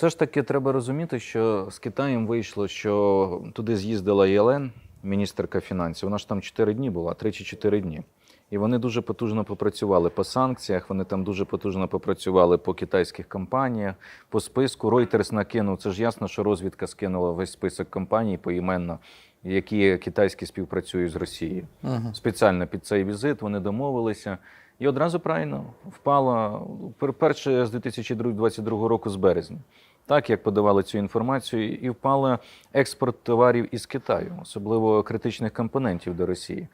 Все ж таки треба розуміти, що з Китаєм вийшло, що туди з'їздила Єлен, міністерка фінансів. Вона ж там 4 дні була, 3 чи 4 дні. І вони дуже потужно попрацювали по санкціях, вони там дуже потужно попрацювали по китайських компаніях, по списку. Reuters накинув. Це ж ясно, що розвідка скинула весь список компаній поіменно, які китайські співпрацюють з Росією. Угу. Спеціально під цей візит вони домовилися. І одразу правильно впала перше з 2022 року з березня. Так як подавали цю інформацію, і впала експорт товарів із Китаю, особливо критичних компонентів до Росії.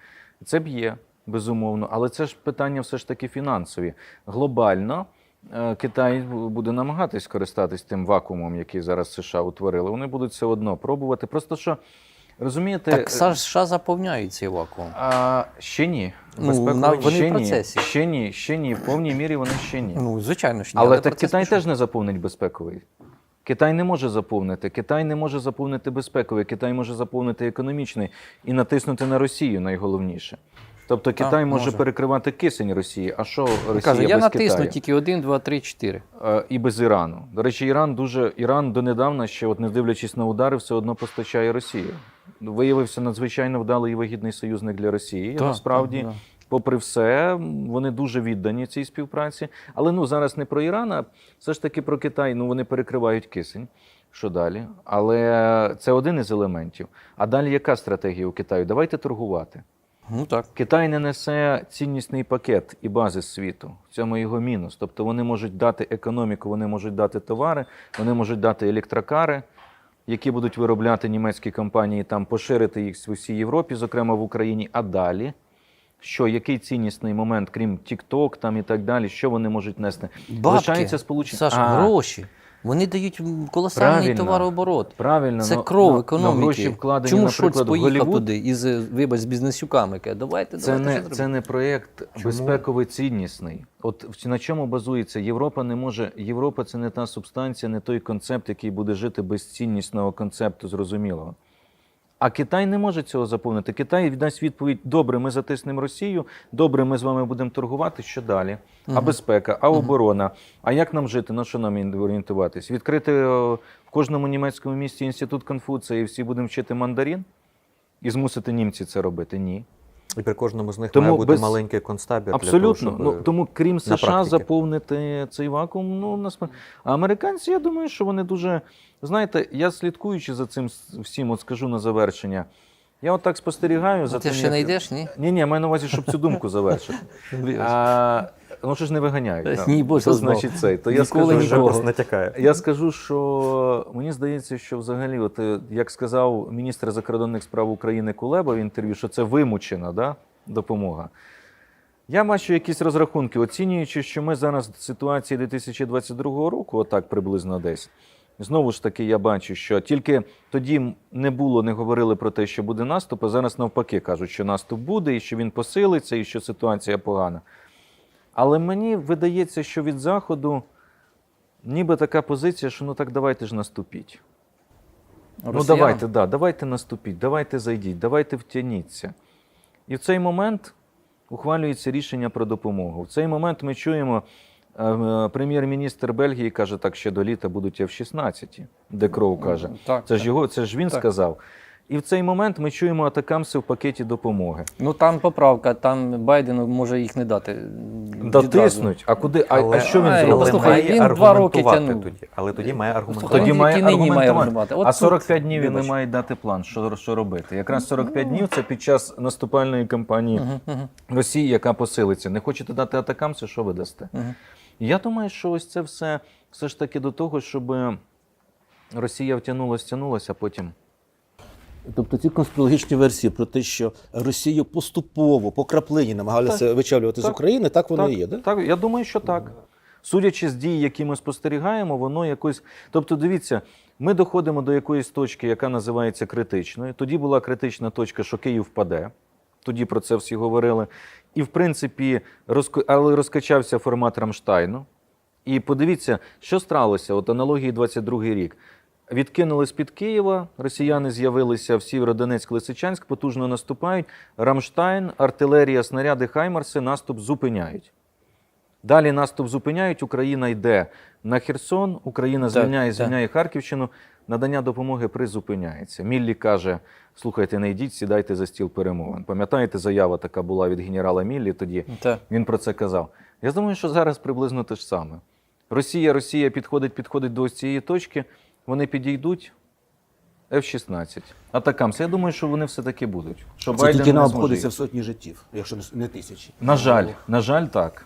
Це б'є, безумовно, але це ж питання все ж таки фінансові. Глобально е, Китай буде намагатись користатись тим вакуумом, який зараз США утворили. Вони будуть все одно пробувати. Просто що розумієте, Так США заповняють цей вакуум. а, ще ні. Ну, на- вони ще в процесі. Ні. Ще ні, ще ні. В повній мірі вони ще ні. Ну, звичайно ж, ні, але так Китай теж не заповнить безпековий. Китай не може заповнити. Китай не може заповнити безпековий. Китай може заповнити економічний і натиснути на Росію найголовніше. Тобто Китай може, може. перекривати кисень Росії. А що Росія Каже, я натисну Китаю? тільки 1, 2, 3, 4. Е, і без Ірану. До речі, Іран дуже Іран донедавна ще, от не дивлячись на удари, все одно постачає Росію. Виявився надзвичайно вдалий і вигідний союзник для Росії. Так, насправді, так, да. Попри все, вони дуже віддані цій співпраці. Але ну зараз не про Іран, а все ж таки про Китай. Ну вони перекривають кисень. Що далі? Але це один із елементів. А далі яка стратегія у Китаю? Давайте торгувати. Ну так. Китай не несе ціннісний пакет і базис світу. В цьому його мінус. Тобто вони можуть дати економіку, вони можуть дати товари, вони можуть дати електрокари, які будуть виробляти німецькі компанії, там поширити їх в усій Європі, зокрема в Україні. А далі, що який ціннісний момент, крім TikTok там і так далі, що вони можуть нести? Бабки, Лишається сполучені Саша, А, гроші. Вони дають колосальний Правильно. товарооборот. Правильно, Це ну, кров ну, економіки. ну, гроші вкладені, Чому Шольц поїхав туди із, вибач, з бізнесюками? Каже, давайте, Це давайте не, це не проєкт безпековий ціннісний. От на чому базується? Європа не може. Європа це не та субстанція, не той концепт, який буде жити без ціннісного концепту, зрозумілого. А Китай не може цього заповнити. Китай дасть відповідь: добре, ми затиснемо Росію, добре, ми з вами будемо торгувати. Що далі? А безпека, а оборона. А як нам жити? На що нам орієнтуватись? Відкрити в кожному німецькому місті інститут Конфуція і всі будемо вчити мандарин? І змусити німці це робити? Ні. І при кожному з них Тому має бути без- маленький концтабір. Абсолютно. Для того, щоб... ну, тому крім США заповнити цей вакуум, ну насправді. А американці, я думаю, що вони дуже. Знаєте, я слідкуючи за цим всім, от скажу на завершення. Я от так спостерігаю за Ти тим, ще не йдеш, ні? Ні, ні, маю на увазі, щоб цю думку завершити. А, ну що ж не виганяють. Ні, Боже, Що значить цей? То я скажу, що, просто натякає. я скажу, що мені здається, що взагалі, от, е, як сказав міністр закордонних справ України Кулеба в інтерв'ю, що це вимучена да, допомога. Я бачу якісь розрахунки, оцінюючи, що ми зараз в ситуації 2022 року, отак приблизно десь. Знову ж таки, я бачу, що тільки тоді не було, не говорили про те, що буде наступ, а зараз навпаки кажуть, що наступ буде, і що він посилиться, і що ситуація погана. Але мені видається, що від Заходу ніби така позиція, що ну так давайте ж наступіть. Ну давайте, да, давайте наступіть, давайте зайдіть, давайте втяніться. І в цей момент ухвалюється рішення про допомогу. В цей момент ми чуємо, е, прем'єр-міністр Бельгії каже, так ще до літа будуть F-16, де кров каже. Так, Це так. ж його, це ж він Так. сказав. І в цей момент ми чуємо атакамси в пакеті допомоги. Ну там поправка, там Байдену може їх не дати. Дотиснуть, а куди? А, а що він але послухай, має він два роки аргументувати тягнув. тоді. Але тоді має аргументувати. Тоді має тільки нині має аргументувати. От А тут, 45 днів він не вибач. має дати план, що, що робити. Якраз 45 днів це під час наступальної кампанії Мгм, мгм, Росії, яка посилиться. Не хочете дати атакамси, що ви дасте? мгм. Я думаю, що ось це все все ж таки до того, щоб Росія втягнулася, втягнулася, а потім. Тобто ці конспірологічні версії про те, що Росію поступово по краплині намагалися вичавлювати з України, так воно так, і є, да? так, я думаю, що так. Судячи з дій, які ми спостерігаємо, воно якось. Тобто, дивіться, ми доходимо до якоїсь точки, яка називається критичною. Тоді була критична точка, що Київ впаде. Тоді про це всі говорили. І, в принципі, розко... але розкачався формат Рамштайну. І подивіться, що сталося, от аналогії 22-й рік. Відкинули з-під Києва, росіяни з'явилися в Сєвєродонецьк, Лисичанськ, потужно наступають. Рамштайн, артилерія, снаряди Хаймарси наступ зупиняють. Далі наступ зупиняють, Україна йде на Херсон, Україна звільняє, звільняє Харківщину. Надання допомоги призупиняється. Міллі каже: слухайте, не йдіть, сідайте за стіл перемовин. Пам'ятаєте, заява така була від генерала Міллі тоді. Так. Він про це казав. Я думаю, що зараз приблизно те ж саме. Росія, Росія підходить, підходить до ось цієї точки, вони підійдуть. F-16. Атакамс. Я думаю, що вони все-таки будуть. Що Це Байден тільки не нам зможе обходиться їх. в сотні життів, якщо не- не тисячі. На жаль, на жаль, так.